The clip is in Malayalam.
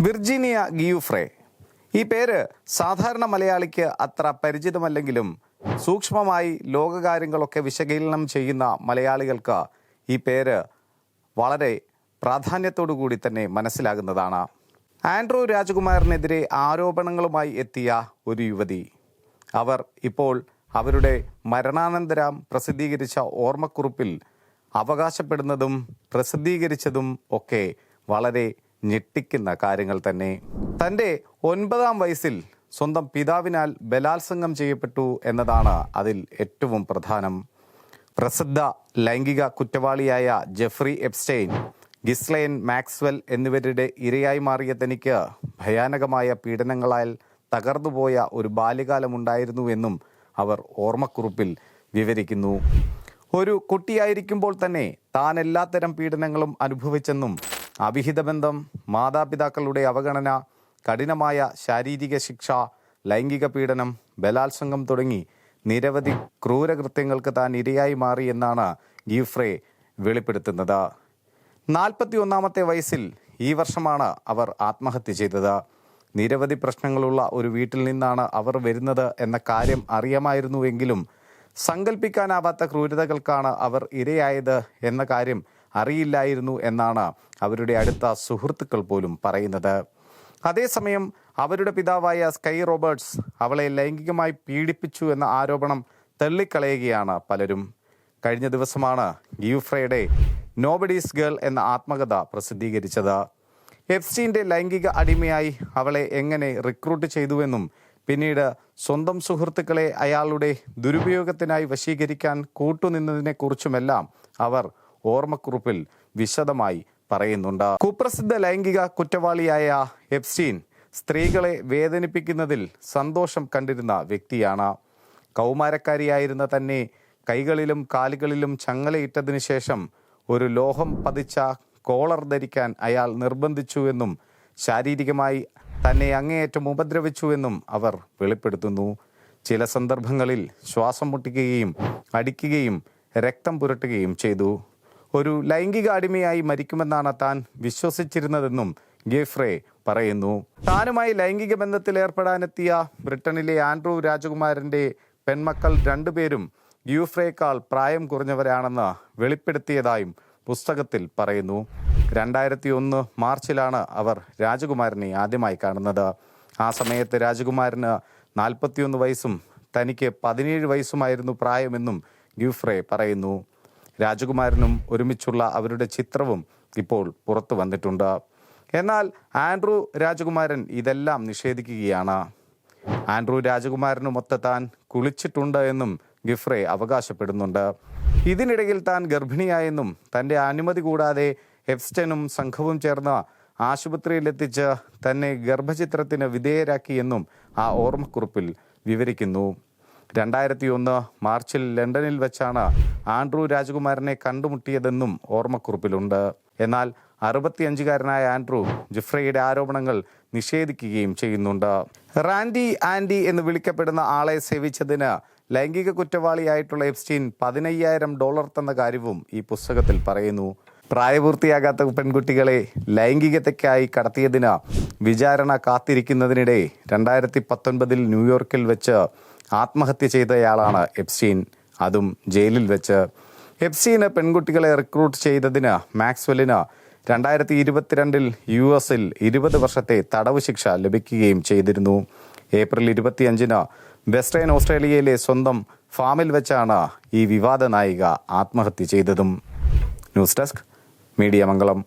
വിർജീനിയ ഗിയുഫ്രേ. ഈ പേര് സാധാരണ മലയാളിക്ക് അത്ര പരിചിതമല്ലെങ്കിലും സൂക്ഷ്മമായി ലോകകാര്യങ്ങളൊക്കെ വിശകലനം ചെയ്യുന്ന മലയാളികൾക്ക് ഈ പേര് വളരെ പ്രാധാന്യത്തോടു കൂടി തന്നെ മനസ്സിലാകുന്നതാണ്. ആൻഡ്രൂ രാജകുമാറിനെതിരെ ആരോപണങ്ങളുമായി എത്തിയ ഒരു യുവതി. അവർ ഇപ്പോൾ അവരുടെ മരണാനന്തരം പ്രസിദ്ധീകരിച്ച ഓർമ്മക്കുറിപ്പിൽ അവകാശപ്പെടുന്നതും പ്രസിദ്ധീകരിച്ചതും ഒക്കെ വളരെ ഞെട്ടിക്കുന്ന കാര്യങ്ങൾ തന്നെ. തന്റെ ഒൻപതാം വയസ്സിൽ സ്വന്തം പിതാവിനാൽ ബലാത്സംഗം ചെയ്യപ്പെട്ടു എന്നതാണ് അതിൽ ഏറ്റവും പ്രധാനം. പ്രസിദ്ധ ലൈംഗിക കുറ്റവാളിയായ ജെഫ്രി എപ്സ്റ്റൈൻ ഗിസ്ലൈൻ മാക്സ്വെൽ എന്നിവരുടെ ഇരയായി മാറിയ തനിക്ക് ഭയാനകമായ പീഡനങ്ങളാൽ തകർന്നുപോയ ഒരു ബാല്യകാലമുണ്ടായിരുന്നുവെന്നും അവർ ഓർമ്മക്കുറിപ്പിൽ വിവരിക്കുന്നു. ഒരു കുട്ടിയായിരിക്കുമ്പോൾ തന്നെ താൻ എല്ലാത്തരം പീഡനങ്ങളും അനുഭവിച്ചെന്നും അവിഹിത ബന്ധം മാതാപിതാക്കളുടെ അവഗണന കഠിനമായ ശാരീരിക ശിക്ഷ ലൈംഗിക പീഡനം ബലാത്സംഗം തുടങ്ങി നിരവധി ക്രൂരകൃത്യങ്ങൾക്ക് താൻ ഇരയായി മാറി എന്നാണ് ഗീഫ്രെ വെളിപ്പെടുത്തുന്നത്. നാൽപ്പത്തി ഒന്നാമത്തെ വയസ്സിൽ ഈ വർഷമാണ് അവർ ആത്മഹത്യ ചെയ്തത്. നിരവധി പ്രശ്നങ്ങളുള്ള ഒരു വീട്ടിൽ നിന്നാണ് അവർ വരുന്നത് എന്ന കാര്യം അറിയാമായിരുന്നുവെങ്കിലും സങ്കല്പിക്കാനാവാത്ത ക്രൂരതകൾക്കാണ് അവർ ഇരയായത് എന്ന കാര്യം അറിയില്ലായിരുന്നു എന്നാണ് അവരുടെ അടുത്ത സുഹൃത്തുക്കൾ പോലും പറയുന്നത്. അതേസമയം അവരുടെ പിതാവായ സ്കൈ റോബർട്ട്സ് അവളെ ലൈംഗികമായി പീഡിപ്പിച്ചു എന്ന ആരോപണം തള്ളിക്കളയുകയാണ് പലരും. കഴിഞ്ഞ ദിവസമാണ് ഗ്യൂഫ്രയുടെ നോബഡീസ് ഗേൾ എന്ന ആത്മകഥ പ്രസിദ്ധീകരിച്ചത്. എഫ്സ്റ്റീന്റെ ലൈംഗിക അടിമയായി അവളെ എങ്ങനെ റിക്രൂട്ട് ചെയ്തുവെന്നും പിന്നീട് സ്വന്തം സുഹൃത്തുക്കളെ അയാളുടെ ദുരുപയോഗത്തിനായി വശീകരിക്കാൻ കൂട്ടുനിന്നതിനെക്കുറിച്ചുമെല്ലാം അവർ ഓർമ്മക്കുറിപ്പിൽ വിശദമായി പറയുന്നുണ്ട്. കുപ്രസിദ്ധ ലൈംഗിക കുറ്റവാളിയായ എപ്സ്റ്റീൻ സ്ത്രീകളെ വേദനിപ്പിക്കുന്നതിൽ സന്തോഷം കണ്ടിരുന്ന വ്യക്തിയാണ്. കൗമാരക്കാരിയായിരുന്ന തന്നെ കൈകളിലും കാലുകളിലും ചങ്ങലയിട്ടതിനു ശേഷം ഒരു ലോഹം പതിച്ച കോളർ ധരിക്കാൻ അയാൾ നിർബന്ധിച്ചുവെന്നും ശാരീരികമായി തന്നെ അങ്ങേയറ്റം ഉപദ്രവിച്ചുവെന്നും അവർ വെളിപ്പെടുത്തുന്നു. ചില സന്ദർഭങ്ങളിൽ ശ്വാസം മുട്ടിക്കുകയും അടിക്കുകയും രക്തം പുരട്ടുകയും ചെയ്തു. ഒരു ലൈംഗിക അടിമയായി മരിക്കുമെന്നാണ് താൻ വിശ്വസിച്ചിരുന്നതെന്നും ഗെഫ്രേ പറയുന്നു. താനുമായി ലൈംഗിക ബന്ധത്തിൽ ഏർപ്പെടാനെത്തിയ ബ്രിട്ടനിലെ ആൻഡ്രൂ രാജകുമാരന്റെ പെൺമക്കൾ രണ്ടുപേരും ഗ്യൂഫ്രേക്കാൾ പ്രായം കുറഞ്ഞവരാണെന്ന് വെളിപ്പെടുത്തിയതായും പുസ്തകത്തിൽ പറയുന്നു. രണ്ടായിരത്തി ഒന്ന് മാർച്ചിലാണ് അവർ രാജകുമാരനെ ആദ്യമായി കാണുന്നത്. ആ സമയത്ത് രാജകുമാരന് നാൽപ്പത്തിയൊന്ന് വയസ്സും തനിക്ക് പതിനേഴ് വയസ്സുമായിരുന്നു പ്രായമെന്നും ഗ്യൂഫ്രെ പറയുന്നു. രാജകുമാരനും ഒരുമിച്ചുള്ള അവരുടെ ചിത്രവും ഇപ്പോൾ പുറത്തു വന്നിട്ടുണ്ട്. എന്നാൽ ആൻഡ്രൂ രാജകുമാരൻ ഇതെല്ലാം നിഷേധിക്കുകയാണ്. ആൻഡ്രൂ രാജകുമാരനുമൊത്ത താൻ കുളിച്ചിട്ടുണ്ട് എന്നും ഗിഫ്രെ അവകാശപ്പെടുന്നുണ്ട്. ഇതിനിടയിൽ താൻ ഗർഭിണിയായെന്നും തന്റെ അനുമതി കൂടാതെ എഫ്സ്റ്റനും സംഘവും ചേർന്ന് ആശുപത്രിയിലെത്തിച്ച് തന്നെ ഗർഭചിത്രത്തിന് വിധേയരാക്കിയെന്നും ആ ഓർമ്മക്കുറിപ്പിൽ വിവരിക്കുന്നു. രണ്ടായിരത്തി ഒന്ന് മാർച്ചിൽ ലണ്ടനിൽ വെച്ചാണ് ആൻഡ്രൂ രാജകുമാരനെ കണ്ടുമുട്ടിയതെന്നും ഓർമ്മക്കുറിപ്പിലുണ്ട്. എന്നാൽ അറുപത്തിയഞ്ചുകാരനായ ആൻഡ്രൂ ജിഫ്രയുടെ ആരോപണങ്ങൾ നിഷേധിക്കുകയും ചെയ്യുന്നുണ്ട്. റാൻഡി ആൻഡി എന്ന് വിളിക്കപ്പെടുന്ന ആളെ സേവിച്ചതിന് ലൈംഗിക കുറ്റവാളിയായിട്ടുള്ള എപ്സ്റ്റീൻ പതിനയ്യായിരം ഡോളർ തന്ന കാര്യവും ഈ പുസ്തകത്തിൽ പറയുന്നു. പ്രായപൂർത്തിയാകാത്ത പെൺകുട്ടികളെ ലൈംഗികതയ്ക്കായി കടത്തിയതിന് വിചാരണ കാത്തിരിക്കുന്നതിനിടെ രണ്ടായിരത്തി പത്തൊൻപതിൽ ന്യൂയോർക്കിൽ വെച്ച് ആത്മഹത്യ ചെയ്തയാളാണ് എപ്സ്റ്റീൻ അതും ജയിലിൽ വെച്ച്. എപ്സീന് പെൺകുട്ടികളെ റിക്രൂട്ട് ചെയ്തതിന് മാക്സ്വെല്ലിന് രണ്ടായിരത്തി ഇരുപത്തിരണ്ടിൽ യു എസിൽ ഇരുപത് വർഷത്തെ തടവ് ശിക്ഷ ലഭിക്കുകയും ചെയ്തിരുന്നു. ഏപ്രിൽ ഇരുപത്തിയഞ്ചിന് വെസ്റ്റേൺ ഓസ്ട്രേലിയയിലെ സ്വന്തം ഫാമിൽ വെച്ചാണ് ഈ വിവാദ നായിക ആത്മഹത്യ ചെയ്തതും. ന്യൂസ് ഡെസ്ക് മീഡിയ മംഗളം